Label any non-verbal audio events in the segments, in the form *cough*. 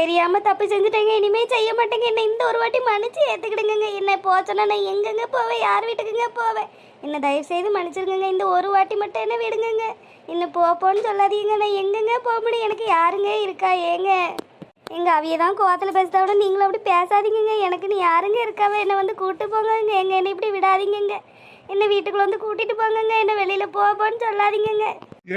தெரியாம தப்பு செஞ்சுட்டேங்க. இனிமே செய்ய மாட்டேங்க. என்ன இந்த ஒரு வாட்டி மன்னிச்சு ஏத்துக்கிடுங்க என்ன போச்சோன்னா நான் எங்கெங்க போவேன்? யார் வீட்டுக்குங்க போவேன்? என்ன தயவு செய்து மன்னிச்சிருங்க இந்த ஒரு வாட்டி மட்டும் என்ன விடுங்கங்க. என்ன போப்போன்னு சொல்லாதீங்க. நான் எங்கெங்க போக முடியும்? எனக்கு யாருங்க இருக்கா? ஏங்க? எங்க அவிய தான் கோவத்தில் பேசுறத விட நீங்களும் அப்படி பேசாதீங்கங்க. எனக்கு நீ யாருங்க இருக்காவ? என்னை வந்து கூட்டு போங்கங்க. எங்க என்னை இப்படி விடாதீங்கங்க. என்ன வீட்டுக்குள்ள வந்து கூட்டிட்டு போங்கங்க. என்ன வெளியில போப்போன்னு சொல்லாதீங்கங்க.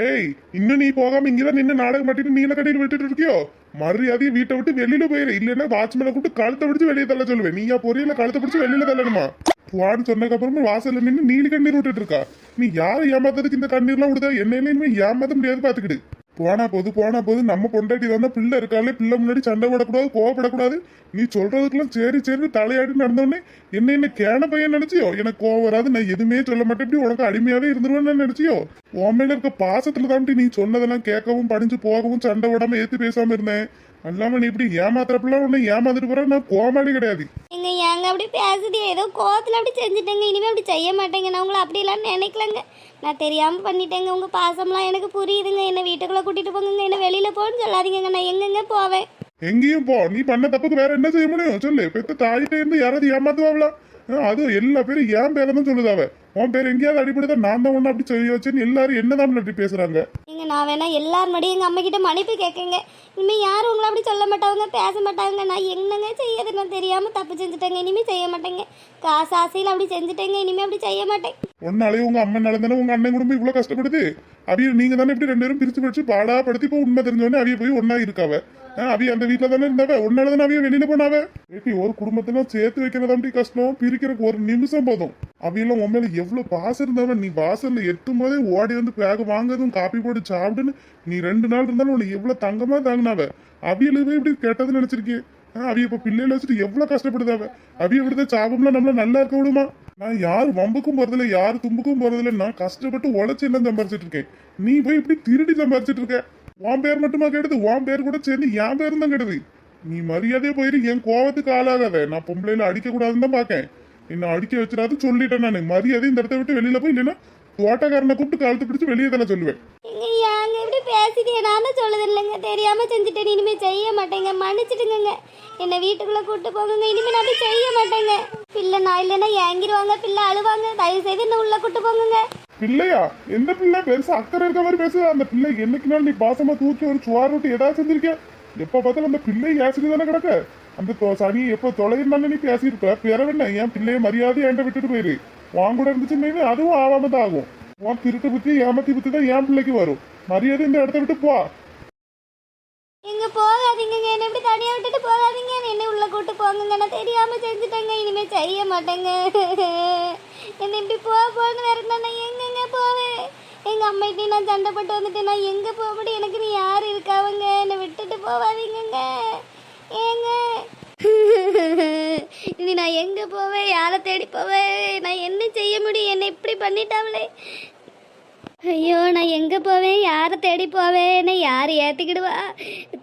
ஏய் இன்னும் நீ போகாம இங்கதான் நின்று நாடகம் மாட்டிட்டு நீல கட்டிட்டு விட்டுட்டு இருக்கியோ? மரியாதையை வீட்டை விட்டு வெளியில போயிரு. இல்லைன்னா வாட்ச்மேனை கூப்பிட்டு கழுத்தை பிடிச்சு வெளியே தள்ள சொல்லுவேன் நீயா பொரியல கழுத்தை பிடிச்சு வெளியில தள்ளணுமா? வான்னு சொன்னதுக்கு அப்புறமா வாசல்ல நின்று நீலி கண்ணீர் விட்டுட்டு இருக்கா. நீ யாரை ஏமாத்ததுக்கு இந்த கண்ணீர்லாம் விடுதா? என்ன இனிமே ஏமாத்த முடியாது பாத்துக்கிட்டு போனா போது போனா போது நம்ம பொண்டாட்டி வந்தா பிள்ளை இருக்காளே பிள்ளை முன்னாடி சண்டை போடக்கூடாது கோவப்படக்கூடாது. நீ சொல்றதுக்கெல்லாம் சரி சரி தலையாடி நடந்தோடனே என்ன என்ன கேன பையன் நினைச்சியோ? எனக்கு கோவம் வராது நான் எதுவுமே சொல்ல மாட்டேன். இப்படி உனக்கு அடிமையாவே இருந்துருவேன்னு நினைச்சியோ? உன் மேல இருக்க பாசத்துல தாண்டி நீ சொன்னதெல்லாம் கேட்கவும் படிஞ்சு போகவும் சண்டை விடாம ஏத்தி பேசாம இருந்தேன். அல்லாம நீ இப்படி ஏமாத்துறப்பெல்லாம் உன்னை ஏமாந்துட்டு போற? நான் கோமாளி கிடையாது. எங்க ஏங்க அப்படி பேசுது? ஏதோ கோவத்தில் அப்படி செஞ்சுட்டேங்க. இனிமே அப்படி செய்ய மாட்டேங்க. நான் உங்களை அப்படிலாம் நினைக்கலங்க. நான் தெரியாம பண்ணிட்டேங்க. உங்க பாசம்லாம் எனக்கு புரியுதுங்க. என்ன வீட்டுக்குள்ள கூட்டிட்டு போங்க என்ன வெளியில போன்னு சொல்லாதீங்க நான் எங்கெங்க போவேன்? எங்கேயும் போ. நீ பண்ண தப்புக்கு வேற என்ன செய்ய முடியும்? சொல்லு. பெத்த தாயிட்ட இருந்து யாராவது ஏமாத்துவாங்களா? அது எல்லா பேரும் என் பேரை தான் சொல்லுது அவ. உன் பேர் எங்கேயாவது அடிபடுதா நான் தான் ஒண்ணு அப்படி செய்ய வச்சேன்னு எல்லாரும் என்னதான் அப்படி பேசுறாங்க? நீங்க நான் வேணா எல்லார் மடியும் எங்க அம்மா கிட்ட மன்னிப்பு கேட்குங்க இனிமே யாரும் உங்களை அப்படி சொல்ல மாட்டாங்க பேச மாட்டாங்க. நான் என்னங்க செய்யறது? நான் தெரியாம தப்பு செஞ்சுட்டேங்க. இனிமே செய்ய மாட்டேங்க. காசு ஆசையில் அப்படி செஞ்சுட்டேங்க. இனிமே அப்படி செய்ய மாட்டேன். உன்னாலே உங்க அம்மனால தானே உங்க அண்ணன் குடும்பம் இவ்வளவு கஷ்டப்படுது? அவிய நீங்க தானே இப்படி ரெண்டு பேரும் பிரிச்சு பிடிச்சு பாடா படுத்தி இப்போ உண்மை தெரிஞ்சோடனே அவிய போய் ஒன்னா இருக்காவ ஆ, அவிய அந்த வீட்டுல தானே இருந்தாவ? உன்னால தானே அவிய வெளியில போனாவே? ஏட்டி ஒரு குடும்பத்துல சேர்த்து வைக்கிறதாண்டி கஷ்டம். பிரிக்கிறதுக்கு ஒரு நிமிஷம் போதும். அவையெல்லாம் உன் மேல எவ்வளவு பாசம் இருந்தாவே நீ வாசல்ல எட்டும் போதே ஓடி வந்து பேக வாங்குறதும் காப்பி போட்டு சாப்பிடுன்னு நீ ரெண்டு நாள் இருந்தாலும் உனக்கு எவ்வளவு தங்கமா தாங்கினாவ? அவியலுமே இப்படி கெட்டதுன்னு நினைச்சிருக்கேன் அவிய இப்ப பிள்ளைல வச்சுட்டு எவ்வளவு கஷ்டப்படுதாவ? அவிய விடுத சாபம்லாம் நம்மள நல்லா இருக்க விடுமா? நான் யார் வம்புக்கும் போறதில்ல யார் தும்புக்கும் போறதில்ல நான் கஷ்டப்பட்டு உழைச்சு எல்லாம் சம்பாரிச்சிட்டு இருக்கேன். நீ போய் இப்படி திருடி சம்பாரிச்சிட்டு இருக்க? உன் பேர் மட்டுமா கெடுது உன் பேர் கூட சேர்ந்து என் பேரும் தான் கெடுது நீ மரியாதையே போயிரு. என் கோவத்துக்கு ஆளாகாத. நான் பொம்பளையில அடிக்க கூடாதுன்னு தான் பாக்கேன் என்ன அடிக்க வச்சிடாது சொல்லிட்டேன் நான். மரியாதை இந்த இடத்த விட்டு வெளியில போய் இல்லைன்னா தோட்டக்காரனை கூப்பிட்டு கழுத்து பிடிச்சு வெளியே தானே சொல்லுவேன். நீங்க ஏங்க இப்படி பேசிட்டே நான் சொல்லுது இல்லைங்க. தெரியாம செஞ்சுட்டேன். இனிமே செய்ய மாட்டேங்க. மன்னிச்சிடுங்க என்ன வீட்டுக்குள்ள கூட்டு போங்க இனிமே நான் செய்ய மாட்டேங்க. பிள்ளை நான் இல்லைன்னா ஏங்கிருவாங்க. பிள்ளை அழுவாங்க. தயவு செய்து என்ன உள்ள கூட்டு போங்க பிள்ளையா? எந்த பிள்ளை? பெருசா அக்கறை இருக்க மாதிரி பேசுது. அந்த பிள்ளை என்னைக்குனாலும் நீ பாசமா தூக்கி ஒரு சுவார் விட்டு ஏதாவது செஞ்சிருக்க? எப்ப பார்த்தாலும் அந்த பிள்ளை ஏசிட்டு தானே கிடக்க? அந்த சனி எப்போ தொலைஇருந்தாலும் நீ பேசியிருப்ப. பிறவென்ன என் பிள்ளைய மரியாதை என்கிட்ட விட்டுட்டு போயிரு. வாங்க கூட இருந்துச்சுன்னு அதுவும் ஆகாம தான் ஆகும். உன் திருட்டு புத்தி ஏமாத்தி புத்தி தான் என் பிள்ளைக்கு வரும். மரியாதை இந்த இடத்த விட்டு போ. எங்க போகாதீங்க என்ன இப்படி தனியா விட்டுட்டு போகாதீங்க. என்ன உள்ள கூட்டு போங்க நான் தெரியாம செஞ்சுட்டேங்க. இனிமே செய்ய மாட்டேங்க. என்ன இப்படி போக போங்க வேற நான் போவேன் எங்கள் அம்மைக்கு நான் சண்டை போட்டு வந்துட்டு நான் எங்கே போக முடியும்? எனக்கு நீ யார் இருக்காவங்க? என்னை விட்டுட்டு போவாதீங்கங்க. ஏங்க? இனி நான் எங்கே போவேன்? யாரை தேடி போவேன்? நான் என்ன செய்ய முடியும்? என்னை இப்படி பண்ணிட்டாங்களே ஐயோ நான் எங்கே போவேன்? யாரை தேடி போவேன்? என்னை யார் ஏற்றிக்கிடுவா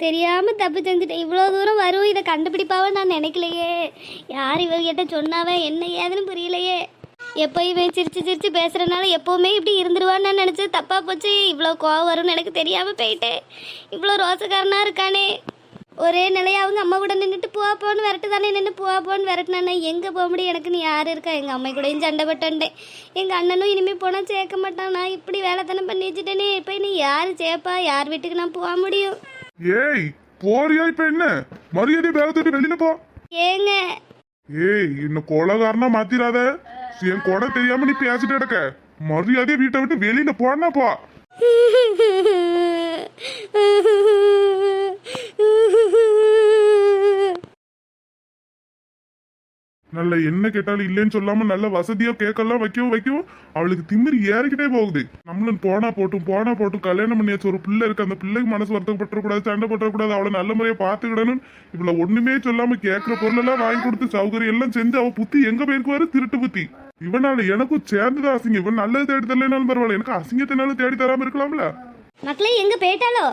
தெரியாமல் தப்பு செஞ்சுட்டேன் இவ்வளோ தூரம் வரும் இதை கண்டுபிடிப்பாவே நான் நினைக்கலையே. யார் இவர்கிட்ட சொன்னாவே? என்ன ஏதுன்னு புரியலையே. எப்போ இவன் சிரிச்சு சிரிச்சு பேசுகிறனால எப்போவுமே இப்படி இருந்துருவான்னு நான் நினச்சது. தப்பாக போச்சு. இவ்வளோ கோவம் வரும்னு எனக்கு தெரியாமல் போயிட்டேன். இவ்வளோ ரோசக்காரனாக இருக்கானே. ஒரே நிலையா அவங்க அம்மா கூட நின்றுட்டு போவா போன்னு விரட்டு தானே நின்று போவா போன்னு விரட்டினானே. எங்கே போக முடியும்? எனக்கு நீ யார் இருக்கா? எங்கள் அம்மா கூடயும் சண்டை போட்டேன்டேன் எங்கள் அண்ணனும் இனிமேல் போனால் சேர்க்க மாட்டான். நான் இப்படி வேலைத்தனம் பண்ணி வச்சுட்டேனே இப்போ நீ யார் சேர்ப்பா? யார் வீட்டுக்கு நான் போக முடியும்? ஏய் போறியா இப்ப என்ன? மரியாதை தூக்கி வெளியில போ. ஏங்க. ஏய் இன்னும் கொலகாரனா மாத்திராத? என் கூட தெரியாம நீ பேசிட்டு கிடக்க. மரியாதையை வீட்டை விட்டு வெளியில போனா போ. *laughs* நல்ல என்ன கேட்டாலும் இல்லைன்னு சொல்லாம நல்ல வசதியா கேட்கலாம் வைக்கவும் வைக்கவும் அவளுக்கு திமிரு ஏறிக்கிட்டே போகுது. நம்மளும் போனா போட்டும் போனா போட்டும் கல்யாணம் பண்ணியாச்சு ஒரு பிள்ளை இருக்கு அந்த பிள்ளைக்கு மனசு வருத்தப்பட்டுறக்கூடாது சண்டை போட்டக்கூடாது அவளை நல்ல முறையா பாத்துக்கிடணும் இவ்வளவு ஒண்ணுமே சொல்லாம கேட்கிற பொருள் எல்லாம் வாங்கி கொடுத்து சௌகரியம் எல்லாம் செஞ்சு அவ புத்தி எங்க போயிருக்குவாரு? திருட்டு புத்தி. இவனால எனக்கும் சேர்ந்துதான் அசிங்கம். இவன் நல்லது தேடி தரலைனாலும் பரவாயில்ல. எனக்கு அசிங்கத்தினாலும் தேடி தராம இருக்கலாம்ல? மக்களே எங்கே போயிட்டாலோ?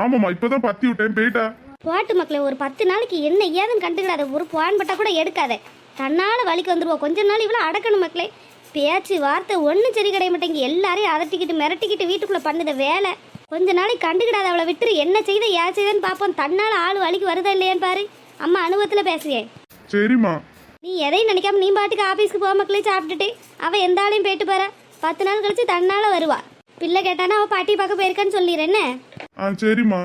ஆமாமா இப்பதான் பத்தி விட்டேன். போயிட்டா? போட்டு மக்களே ஒரு பத்து நாளைக்கு என்ன ஏதுன்னு கண்டுக்கிடாத. ஒரு பான் பட்டா கூட எடுக்காத. தன்னால வலிக்கு வந்துருவோம் கொஞ்ச நாள் இவ்வளோ அடக்கணும் மக்களே. பேச்சு வார்த்தை ஒன்றும் சரி கிடைய மாட்டேங்க எல்லாரையும் அதட்டிக்கிட்டு மிரட்டிக்கிட்டு வீட்டுக்குள்ளே பண்ணுத வேலை. கொஞ்ச நாளைக்கு கண்டுக்கிடாத அவளை விட்டுரு. என்ன செய்த ஏன் செய்தன்னு பார்ப்போம் தன்னால் ஆள் வலிக்கு வருதா இல்லையான்னு பாரு. அம்மா அனுபவத்தில் பேசுகிறேன் சரிம்மா. நீ எதையும் நினைக்காம நீ பாட்டுக்கு ஆஃபீஸ்க்கு போக மக்களே சாப்பிட்டுட்டு. அவள் எந்த ஆளையும் போயிட்டு போற. பத்து நாள் கழிச்சு தன்னால வருவா. பிள்ளை கேட்டானா அவள் பாட்டி பார்க்க போயிருக்கான்னு சொல்லிடுறேன் ஆ சரிம்மா.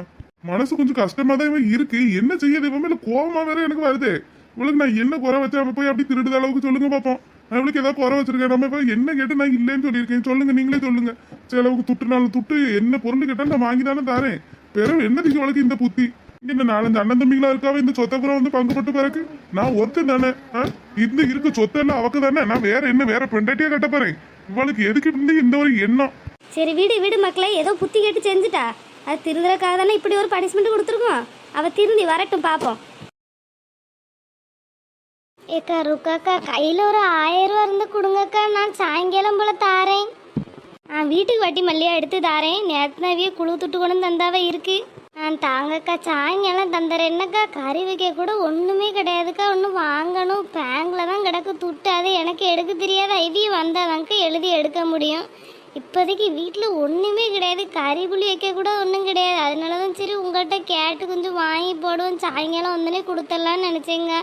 மனசு கொஞ்சம் கஷ்டமா தான் இருக்கு. என்ன செய்யுது இவன் மேல கோவமா வேற எனக்கு வருது. இவளுக்கு நான் என்ன குறை வச்சேன் அவன் போய் அப்படி திருடுத அளவுக்கு சொல்லுங்க பார்ப்போம் நான் இவளுக்கு ஏதாவது குறை வச்சிருக்கேன். நம்ம இப்போ என்ன கேட்டு நான் இல்லைன்னு சொல்லியிருக்கேன். சொல்லுங்க நீங்களே சொல்லுங்க. செலவுக்கு துட்டுனாலும் துட்டு என்ன பொருள் கேட்டாலும் நான் வாங்கி தானே தரேன். பிறகு திசை இவளுக்கு இந்த புத்தி? இந்த நாலஞ்சு அண்ணன் தம்பிகளா இருக்காவே இந்த சொத்தை கூட வந்து பங்குபட்டு பிறகு? நான் ஒருத்தன் தானே இந்த இருக்க சொத்தை எல்லாம் அவக்கு தானே? நான் வேற என்ன வேற பெண்டாட்டியா கட்ட போறேன்? இவளுக்கு எதுக்கு இருந்து இந்த ஒரு எண்ணம்? சரி வீடு வீடு மக்களை. ஏதோ புத்தி கேட்டு செஞ்சுட்டா. அது திருந்துறக்காக தானே இப்படி ஒரு பனிஷ்மெண்ட் கொடுத்துருக்கோம். அவ திருந்தி வரட்டும் பார்ப்போம் ஏக்கா ருக்காக்கா கையில் ஒரு ஆயிரம் ரூபா இருந்து கொடுங்கக்கா. நான் சாயங்காலம் போல் தாரேன். ஆ வீட்டுக்கு வட்டி மல்லியாக எடுத்து தாரேன். நேரத்தினவிய குழு துட்டு கொண்டு தந்தாவே இருக்குது நான் தாங்கக்கா சாயங்காலம் தந்துறேன். என்னக்கா கறி வைக்க கூட ஒன்றுமே கிடையாதுக்கா. ஒன்றும் வாங்கணும். பேங்கில் தான் கிடக்கு துட்டு. அது எனக்கு எடுக்க தெரியாத. ஐடியா வந்தாதாங்க எழுதி எடுக்க முடியும். இப்போதைக்கு வீட்டில் ஒன்றுமே கிடையாது. கறி புளி வைக்க கூட ஒன்றும் கிடையாது. அதனால தான் சரி உங்கள்கிட்ட கேட்டு கொஞ்சம் வாங்கி போடுவோம். சாயங்காலம் வந்தோடனே கொடுத்துடலான்னு நினச்சேங்க.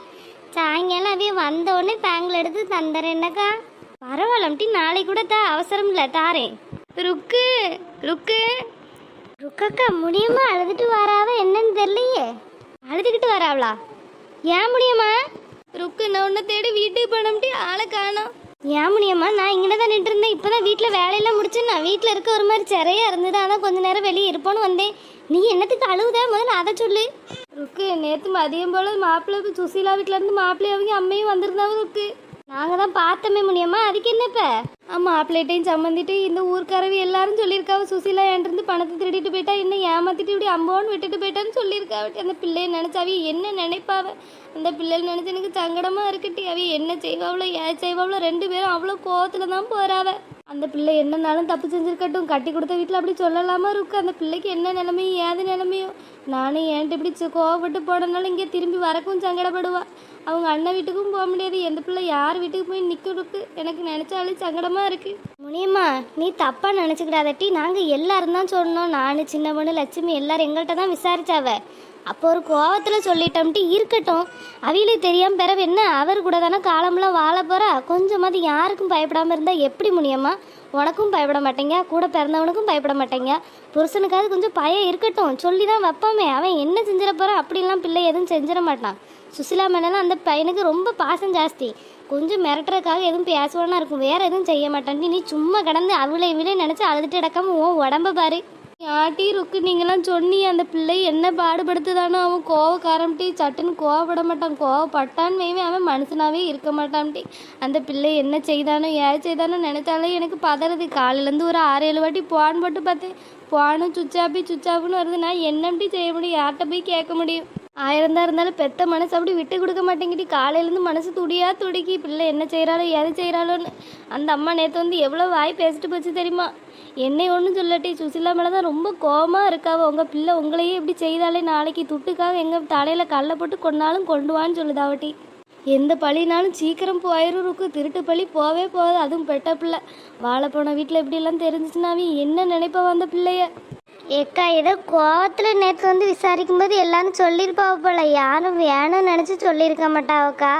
சாயங்காலம் அவைய வந்த உடனே பேங்கில் எடுத்து தந்துறேன்னாக்கா பரவாயில்லம்ட்டி நாளைக்கு கூட தா அவசரம் இல்லை தாரேன். ருக்கு ருக்கு. ருக்கக்கா முடியுமா அழுதுட்டு வராவ என்னன்னு தெரியலையே. அழுதுகிட்டு வராவளா? ஏன் முடியுமா? ருக்கு நான் உன்னை தேடி வீட்டுக்கு போனோம்ட்டி ஆளை காணோம். ஏன் முனியம்மா நான் இங்கே தான் நின்று இருந்தேன் இப்போ தான் வீட்டில் வேலையெல்லாம் முடிச்சு நான் வீட்டில் இருக்க ஒரு மாதிரி சிறையா இருந்தது. அதான் கொஞ்ச நேரம் வெளியே இருப்போன்னு வந்தேன். நீ என்னத்துக்கு அழுவுத முதல்ல அதை சொல்லு. ருக்கு நேற்று மதியம் போல மாப்பிள்ளை சுசீலா வீட்டிலேருந்து மாப்பிள்ளை அவங்க அம்மையும் வந்திருந்தாவும் ருக்கு. நாங்கள் தான் பார்த்தமே முடியுமா அதுக்கு என்ன இப்போ ஆமாம் மாப்பிள்ளைட்டையும் சம்மந்திட்டு இந்த ஊர்க்காரவி எல்லாரும் சொல்லியிருக்காவ. சுசிலா என்கிட்ட பணத்தை திருடிட்டு போயிட்டா என்ன ஏமாத்திட்டு இப்படி அம்போன்னு விட்டுட்டு போயிட்டான்னு சொல்லியிருக்காவட்டி அந்த பிள்ளையை நினைச்சாவி என்ன நினைப்பாவ? அந்த பிள்ளைகள் நினைச்சு எனக்கு சங்கடமாக இருக்கட்டி அவி என்ன செய்வாவளோ ஏன் செய்வாவளோ ரெண்டு பேரும் அவ்வளோ கோவத்தில் தான் போகிறாவ அந்த பிள்ளை என்னன்னாலும் தப்பு செஞ்சிருக்கட்டும். கட்டி கொடுத்த வீட்டில் அப்படி சொல்லலாமா இருக்கு அந்த பிள்ளைக்கு என்ன நிலைமையும் ஏது நிலைமையும்? நானும் ஏன்ட்டு இப்படி கோவப்பட்டு போனனாலும் இங்கே திரும்பி வரக்கும் சங்கடப்படுவா. அவங்க அண்ணன் வீட்டுக்கும் போக முடியாது. எந்த பிள்ளை யார் வீட்டுக்கு போய் நிற்கிறதுக்கு எனக்கு நினச்சாலே சங்கடமாக இருக்குது முனியம்மா நீ தப்பாக நினச்சிக்கிடாதட்டி. நாங்கள் எல்லாரும் தான் சொன்னோம். நான் சின்ன பொண்ணு லட்சுமி எல்லாரும் எங்கள்கிட்ட தான் விசாரிச்சாவ. அப்போ ஒரு கோவத்தில் சொல்லிட்டோம்ட்டு இருக்கட்டும். அவியலுக்கு தெரியாமல் பிறவு என்ன? அவர் கூட தானே காலம்லாம் வாழ போகிறா கொஞ்சமாவது யாருக்கும் பயப்படாமல் இருந்தால் எப்படி முடியுமா உனக்கும் பயப்பட மாட்டேங்க. கூட பிறந்தவனுக்கும் பயப்பட மாட்டேங்க. புருஷனுக்காவது கொஞ்சம் பயம் இருக்கட்டும். சொல்லி தான் வைப்போமே. அவன் என்ன செஞ்சிட போகிறான் அப்படிலாம் பிள்ளை எதுவும் செஞ்சிட மாட்டான். சுசிலா மேலாம் அந்த பையனுக்கு ரொம்ப பாசம் ஜாஸ்தி. கொஞ்சம் மிரட்டுறதுக்காக எதுவும் பேசுவானா இருக்கும். வேற எதுவும் செய்ய மாட்டான்ட்டு நீ சும்மா கிடந்து அவளை இவளே நினச்சி அழுதுட்டு கிடக்காம உன் உடம்ப பாரு. யாட்டி ருக்கு நீங்களாம் சொன்னி அந்த பிள்ளை என்ன பாடுபடுத்துதானோ அவன் கோவக்காரம்ட்டி சட்டுன்னு கோவப்பட மாட்டான் கோவப்பட்டான்னு வைவே அவன் மனுஷனாவே இருக்க மாட்டான்ட்டி அந்த பிள்ளை என்ன செய்தானோ ஏன் செய்தானோ நினைச்சாலே எனக்கு பதறது. காலையிலேருந்து ஒரு ஆறு ஏழு வாட்டி போன் போட்டு பார்த்தேன். போனும் சுச்சாப்பி சுச்சாப்புன்னு வருதுன்னா என்னப்படி செய்ய முடியும்? யார்கிட்ட போய் கேட்க முடியும்? ஆயிரம் தான் இருந்தாலும் பெத்த மனசு அப்படி விட்டு கொடுக்க மாட்டேங்கிட்டு காலையிலேருந்து மனசு துடியா துடிக்கி பிள்ளை என்ன செய்கிறாளோ எது செய்கிறாளோன்னு அந்த அம்மா நேற்று வந்து எவ்வளோ வாய் பேசிட்டு போச்சு தெரியுமா? என்னை ஒன்றும் சொல்லட்டி சுசிலா மேலே தான் ரொம்ப கோவமாக இருக்காவ உங்கள் பிள்ளை உங்களையே இப்படி செய்தாலே நாளைக்கு துட்டுக்காக எங்கள் தலையில் கல்லை போட்டு கொண்டாலும் கொண்டு வான்னு சொல்லுதாவட்டி எந்த பழினாலும் சீக்கிரம் போயிரும் இருக்கு திருட்டு பழி போவே போகாது. அதுவும் பெட்ட பிள்ளை. வாழ போன வீட்டில் இப்படியெல்லாம் தெரிஞ்சிச்சுனாவே என்ன நினைப்பா வந்த பிள்ளைய? ஏக்கா ஏதோ கோவத்தில் நேற்று வந்து விசாரிக்கும் போது எல்லாரும் சொல்லியிருப்பா போல. யாரும் வேணும்னு நினச்சி சொல்லியிருக்க மாட்டாவக்கா.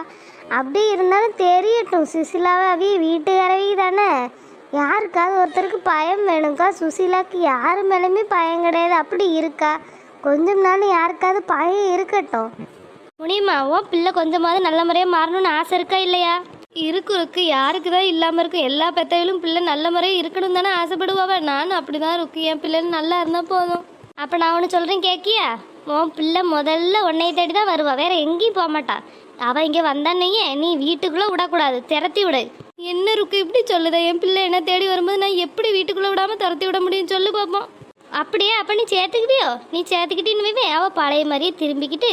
அப்படி இருந்தாலும் தெரியட்டும். சுசிலாவை அவிய வீட்டுக்காரவி தானே. யாருக்காவது ஒருத்தருக்கு பயம் வேணும்க்கா. சுசிலாக்கு யார் மேலேயுமே பயம் கிடையாது. அப்படி இருக்கா. கொஞ்சம் நாள் யாருக்காவது பயம் இருக்கட்டும். முடியுமா ஓ பிள்ளை கொஞ்சமாவது நல்ல முறையாக மாறணும்னு ஆசை இருக்கா இல்லையா? இருக்கு இருக்கு. யாருக்கு தான் இல்லாமல் இருக்கும் எல்லா பெத்தையிலும் பிள்ளை நல்ல முறையாக இருக்கணும் தானே ஆசைப்படுவாவ? நானும் அப்படி தான் இருக்கு. என் பிள்ளைன்னு நல்லா இருந்தால் போதும். அப்போ நான் ஒன்று சொல்கிறேன் கேட்கியா உன் பிள்ளை முதல்ல உன்னைய தேடி தான் வருவா. வேற எங்கேயும் போக மாட்டா. அவள் இங்கே வந்தானேயே நீ வீட்டுக்குள்ளே விடக்கூடாது. திரத்தி விடு. என்ன இருக்கு? இப்படி சொல்லுத. என் பிள்ளை என்ன தேடி வரும்போது நான் எப்படி வீட்டுக்குள்ளே விடாமல் துரத்தி விட முடியும் சொல்லு பார்ப்போம் அப்படியே? அப்போ நீ சேர்த்துக்கிட்டியோ? நீ சேர்த்துக்கிட்டின்னு வைவே அவள் பழைய மாதிரியே திரும்பிக்கிட்டு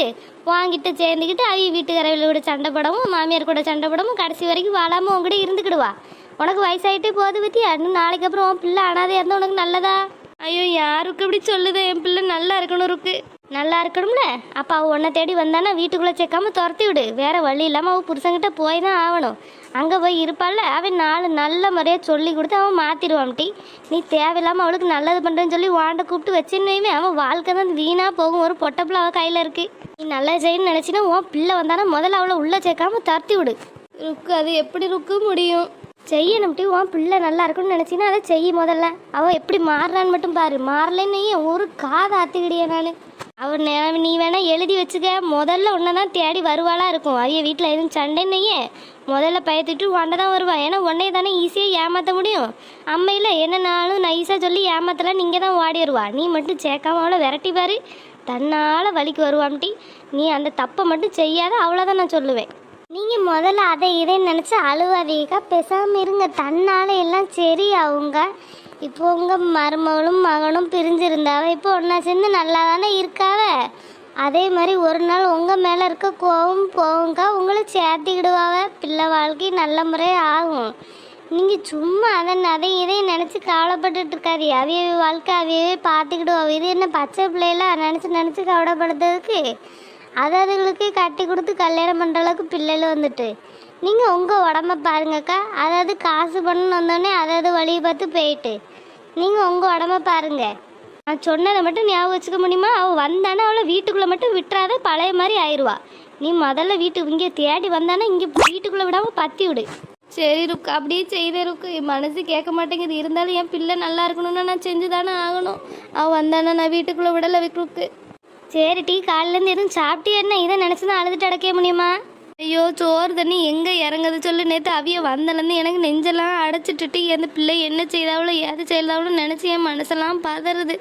வாங்கிட்ட சேர்ந்துக்கிட்டு அவ வீட்டுக்காரவில் கூட சண்டை போடவும் மாமியார் கூட சண்டை போடவும் கடைசி வரைக்கும் வாழாமல் உங்ககிட்ட இருந்துக்கிடுவா. உனக்கு வயசாயிட்டே போகுது பற்றி இன்னும் நாளைக்கு அப்புறம் உன் பிள்ளை அனாதையாக இருந்தால் உனக்கு நல்லதா? ஐயோ யாருக்கு அப்படி சொல்லுது? என் பிள்ளை நல்லா இருக்கணும் இருக்கு நல்லா இருக்கணும்ல? அப்போ அவள் உன்னை தேடி வந்தானா வீட்டுக்குள்ளே சேர்க்காம துரத்தி விடு. வேற வழி இல்லாமல் அவள் புருஷன்கிட்ட போய் தான் ஆகணும். அங்கே போய் இருப்பாள்ல அவன் நாலு நல்ல முறையாக சொல்லி கொடுத்து அவன் மாற்றிடுவான்ட்டி நீ தேவையில்லாமல் அவளுக்கு நல்லது பண்ணுறேன்னு சொல்லி வாண்ட கூப்பிட்டு வச்சுன்னு அவன் வாழ்க்கை தான் வீணாக போகும். ஒரு பொட்டப்பில் அவள் கையில் இருக்கு. நீ நல்லா செய்யணும்னு நினச்சினா உன் பிள்ளை வந்தானா முதல்ல அவளை உள்ளே சேர்க்காம துரத்தி விடு. ருக்கு அது எப்படி ருக்கு முடியும்? செய்யணும்ட்டி உன் பிள்ளை நல்லா இருக்கும்னு நினச்சின்னா அதை செய்ய முதல்ல. அவள் எப்படி மாறுறான்னு மட்டும் பாரு. மாறலைன்னு ஒரு காதை ஆத்திக்கிடிய நான். அவர் நீ வேணால் எழுதி வச்சுக்க. முதல்ல உன்னை தான் தேடி வருவாளாக இருக்கும். அவைய வீட்டில் எதுவும் சண்டைன்னையே முதல்ல பயத்துட்டு உன்னை தான் வருவாள் ஏன்னா உன்னைய தானே ஈஸியாக ஏமாற்ற முடியும். அம்மையில் என்னன்னாலும் நைஸாக சொல்லி ஏமாத்தலாம் நீங்கள் தான் ஓடி வருவா. நீ மட்டும் சேர்க்காம அவளை விரட்டிப்பாரு தன்னால் வலிக்கு வருவாம்ட்டி நீ அந்த தப்பை மட்டும் செய்யாத அவ்வளோதான் நான் சொல்லுவேன். நீங்கள் முதல்ல அதை இதை நினச்சி அழுவாதீங்க. பேசாம இருங்க. தன்னால எல்லாம் சரி அவங்க இப்போ உங்கள் மருமகளும் மகனும் பிரிஞ்சிருந்தாவ இப்போ ஒன்றா சேர்ந்து நல்லா தானே இருக்காவ? அதே மாதிரி ஒரு நாள் உங்கள் மேலே இருக்க கோவம் போகுங்க. உங்களை சேர்த்திக்கிடுவாவ. பிள்ளை வாழ்க்கை நல்ல முறையாக ஆகும். நீங்கள் சும்மா அதை அதை இதையும் நினச்சி கவலைப்பட்டுட்டு இருக்காது. அவிய வாழ்க்கை அவியவே பார்த்துக்கிடுவோம். இது என்ன பச்சை பிள்ளைலாம் நினச்சி நினச்சி கவலைப்படுத்துறதுக்கு அது அதுகளுக்கு கட்டி கொடுத்து கல்யாணம் பண்ணுற அளவுக்கு பிள்ளைகள் வந்துட்டு. நீங்கள் உங்கள் உடம்ப பாருங்கக்கா. அதாவது காசு பண்ணணும்னு வந்தோடனே அதாவது வழியை பார்த்து போயிட்டு. நீங்கள் உங்கள் உடம்ப பாருங்க. நான் சொன்னதை மட்டும் ஞாபகம் வச்சுக்க முடியுமா? அவள் வந்தானே அவளை வீட்டுக்குள்ளே மட்டும் விட்டுறாத பழைய மாதிரி ஆயிடுவா நீ முதல்ல வீட்டுக்கு இங்கே தேடி வந்தானே இங்கே வீட்டுக்குள்ளே விடாமல் பற்றி விடு. சரி ருக்கு அப்படியே செய்தே ருக்கு. என் மனசு கேட்க மாட்டேங்குது. இருந்தாலும் என் பிள்ளை நல்லா இருக்கணும்னா நான் செஞ்சு தானே ஆகணும். அவள் வந்தானே நான் வீட்டுக்குள்ளே விடலை ருக்கு சரி டீ காலிலேருந்து எதுவும் சாப்பிட்டு என்ன? இதை நினச்சி தான் அழுதுட்டு அடக்க முடியுமா? ஐயோ சோறு தண்ணி எங்கே இறங்குது சொல்லு. நேற்று அவிய வந்தலேருந்து எனக்கு நெஞ்செல்லாம் அடைச்சிட்டுட்டு அந்த பிள்ளை என்ன செய்தாவளோ ஏது செய்தாவளோ நினச்சி என் மனசெல்லாம் பதறுது.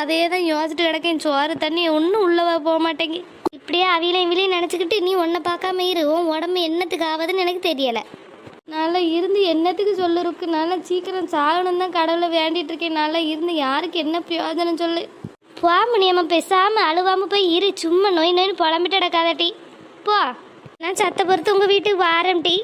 அதே தான் யோசிச்சுட்டு கிடக்கேன். சோறு தண்ணி ஒன்றும் உள்ளே போக மாட்டேங்கி. இப்படியே அவியிலையும் இவிலையும் நினச்சிக்கிட்டு நீ ஒன்றை பார்க்காம இரு. உன் உடம்பு என்னத்துக்கு ஆகுதுன்னு எனக்கு தெரியலை. நல்லா இருந்து என்னத்துக்கு சொல்லுருக்கு நல்லா சீக்கிரம் சாகணும் தான் கடவுளை வேண்டிட்டு இருக்கேன். நல்லா இருந்து யாருக்கு என்ன பிரயோஜனம் சொல்லு. போ முடியாம பேசாமல் அழுவாம போய் இரு சும்மா நோய் நோய்னு புலம்பிட்டு கிடக்காத டீ. போ. நான் சத்த பொறுத்து உங்கள் வீட்டுக்கு வாரம்டி டீ.